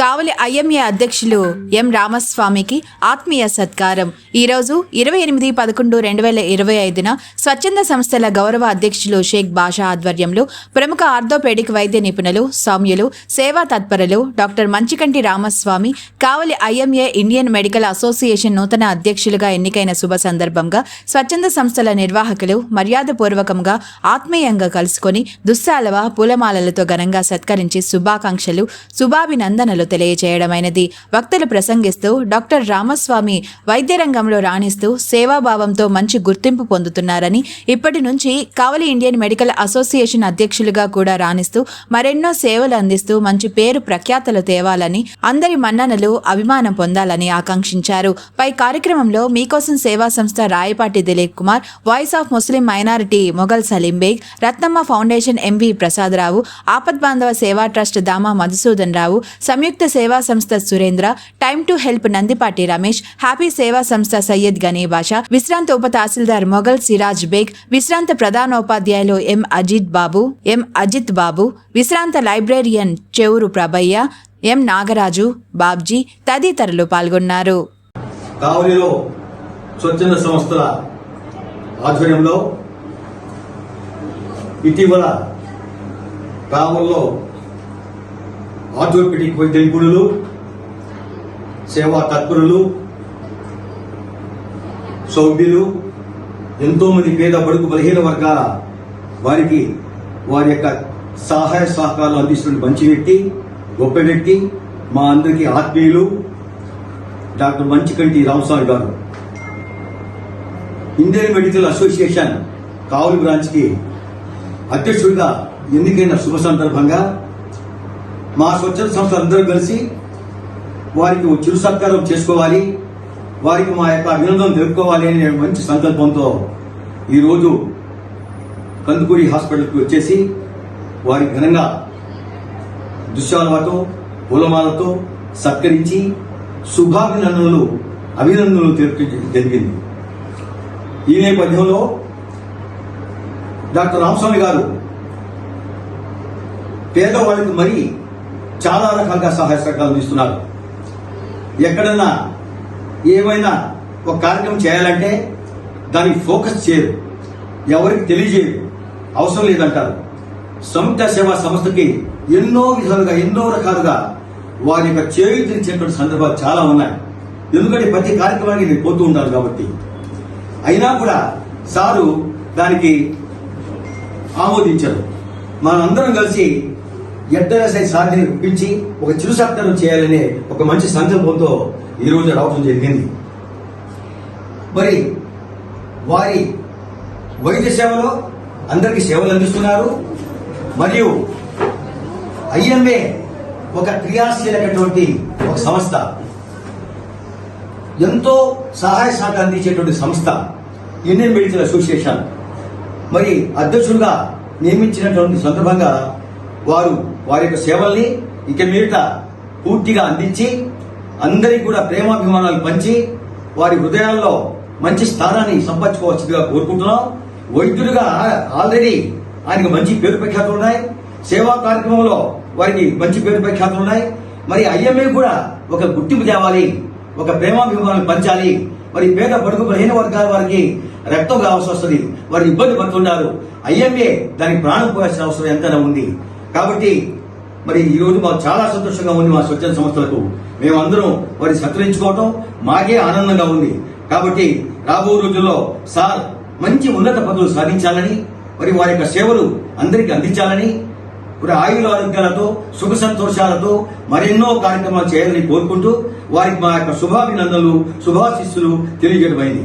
కావలి IMA అధ్యక్షులు ఎం రామస్వామికి ఆత్మీయ సత్కారం. ఈరోజు ఇరవై ఎనిమిది పదకొండు రెండు వేల ఇరవై ఐదున స్వచ్ఛంద సంస్థల గౌరవ అధ్యక్షులు షేక్ బాషా ఆధ్వర్యంలో ప్రముఖ ఆర్థోపేడిక్ వైద్య నిపుణులు సౌమ్యులు సేవా తత్పరులు doctor Manchikanti Ramaswamy Kavali IMA Indian medical association నూతన అధ్యక్షులుగా ఎన్నికైన శుభ సందర్భంగా స్వచ్ఛంద సంస్థల నిర్వాహకులు మర్యాదపూర్వకంగా ఆత్మీయంగా కలుసుకొని దుస్సాలవ పూలమాలలతో ఘనంగా సత్కరించి శుభాకాంక్షలు శుభాభినందనలు తెలియజేయడమైనది వక్తలు ప్రసంగిస్తూ డాక్టర్ రామస్వామి వైద్య రంగంలో రాణిస్తూ సేవాభావంతో మంచి గుర్తింపు పొందుతున్నారని ఇప్పటి నుంచి కావలి ఇండియన్ మెడికల్ అసోసియేషన్ అధ్యక్షులుగా కూడా రాణిస్తూ మరెన్నో సేవలు అందిస్తూ మంచి పేరు ప్రఖ్యాతలు తేవాలని అందరి మన్ననలు అభిమానం పొందాలని ఆకాంక్షించారు. పై కార్యక్రమంలో మీకోసం సేవా సంస్థ Rayapati Dilip Kumar voice of Muslim minority Mughal Saleem Baig Ratnamma foundation MV Prasadarao Apad Bandhava సేవా ట్రస్ట్ దామా మధుసూదన్ రావు సంయుక్త సేవా సంస్థ Surendra time to help Nandipati Ramesh happy సేవా సంస్థ సయ్యద్ గనీ బాషా విశ్రాంత ఉప తహసీల్దార్ మొఘల్ సిరాజ్ బేగ్ విశ్రాంత ప్రధానోపాధ్యాయులు ఎం అజిత్ బాబు ఎం అజిత్ బాబు విశ్రాంత లైబ్రేరియన్ చెవురు ప్రభయ్య ఎం నాగరాజు బాబ్జీ తదితరులు పాల్గొన్నారు కావలిలో స్వచ్ఛంద సంస్థల ఆధ్వర్యంలో ఇటీవల కావల్లో ఆర్థోపెడిక్ వైద్య నిపుణులు సేవా తత్పరులు సౌభ్యులు ఎంతో మంది పేద బడుగు బలహీన వర్గాల వారికి వారి యొక్క సహాయ సహకారాలు అందిస్తున్న మంచి వ్యక్తి గొప్ప వ్యక్తి మా అందరికీ ఆత్మీయులు డాక్టర్ మంచికంటి రామస్వామి గారు. ఇండియన్ మెడికల్ అసోసియేషన్ కావులు బ్రాంచ్కి అధ్యక్షుడిగా ఎన్నికైన శుభ సందర్భంగా మా స్వచ్ఛంద సంస్థ అందరూ కలిసి వారికి చిరు సత్కారం చేసుకోవాలి. వారికి మా యొక్క అభినందనలు తెలుపుకోవాలి అనే మంచి సంకల్పంతో ఈరోజు కందుకూరి హాస్పిటల్కి వచ్చేసి వారి ఘనంగా దుశ్శాలతో పూలమాలతో సత్కరించి శుభాభినందనలు అభినందనలు తెలుపు జరిగింది. ఈ నేపథ్యంలో డాక్టర్ రామస్వామి గారు పేదవాళ్ళకి మరి చాలా రకాలుగా సహాయ సహకారాలు అందిస్తున్నారు. ఎక్కడన్నా ఏమైనా ఒక కార్యక్రమం చేయాలంటే దానికి ఫోకస్ చేయరు. ఎవరికి తెలియజేయరు. అవసరం లేదంటారు. సంయుక్త సేవా సంస్థకి ఎన్నో విధాలుగా ఎన్నో రకాలుగా వారి యొక్క చేయుతించేటువంటి సందర్భాలు చాలా ఉన్నాయి. ఎందుకంటే ప్రతి కార్యక్రమానికి నేను పోతూ ఉంటాను కాబట్టి. అయినా కూడా సారు దానికి ఆమోదించారు. మనందరం కలిసి ఎట్టసై సాధిని ఒప్పించి ఒక చిరు సత్కారం చేయాలనే ఒక మంచి సంకల్పంతో ఈరోజు రావడం జరిగింది. మరి వారి వైద్య సేవలో అందరికీ సేవలు అందిస్తున్నారు. మరియు ఐఎంఏ ఒక క్రియాశీలకటువంటి ఒక సంస్థ. ఎంతో సహాయ శాఖ అందించేటువంటి సంస్థ ఇండియన్ మెడికల్ అసోసియేషన్. మరి అధ్యక్షుడుగా నియమించినటువంటి సందర్భంగా వారు వారి యొక్క సేవల్ని ఇక మీదట పూర్తిగా అందించి అందరికీ కూడా ప్రేమాభిమానాలు పంచి వారి హృదయాల్లో మంచి స్థానాన్ని సంపాదించుకోవచ్చుగా కోరుకుంటున్నాం. వైద్యుడిగా ఆల్రెడీ ఆయనకు మంచి పేరు ప్రఖ్యాతులు ఉన్నాయి. సేవా కార్యక్రమంలో వారికి మంచి పేరు ప్రఖ్యాతులు ఉన్నాయి. మరి ఐఎంఏ కూడా ఒక గుర్తింపు తేవాలి ఒక ప్రేమాభిమానాలు పంచాలి. మరి పేద బడుగు బలహీన వర్గాల వారికి రక్తం కావాల్సి వస్తుంది. వారు ఇబ్బంది పడుతున్నారు. ఐఎంఏ దానికి ప్రాణం పోయాల్సిన అవసరం ఎంతైనా ఉంది. కాబట్టి మరి ఈ రోజు మాకు చాలా సంతోషంగా ఉంది మా స్వచ్ఛంద సంస్థలకు. మేమందరం వారి సత్కరించుకోవటం మాకే ఆనందంగా ఉంది. కాబట్టి రాబో రోజుల్లో సార్ మంచి ఉన్నత పదవులు సాధించాలని మరి వారి యొక్క సేవలు అందరికీ అందించాలని మరి ఆయుల ఆరోగ్యాలతో సుఖ సంతోషాలతో మరెన్నో కార్యక్రమాలు చేయాలని కోరుకుంటూ వారికి మా యొక్క శుభాభినందనలు శుభాశిస్సులు తెలియజేయడమైంది.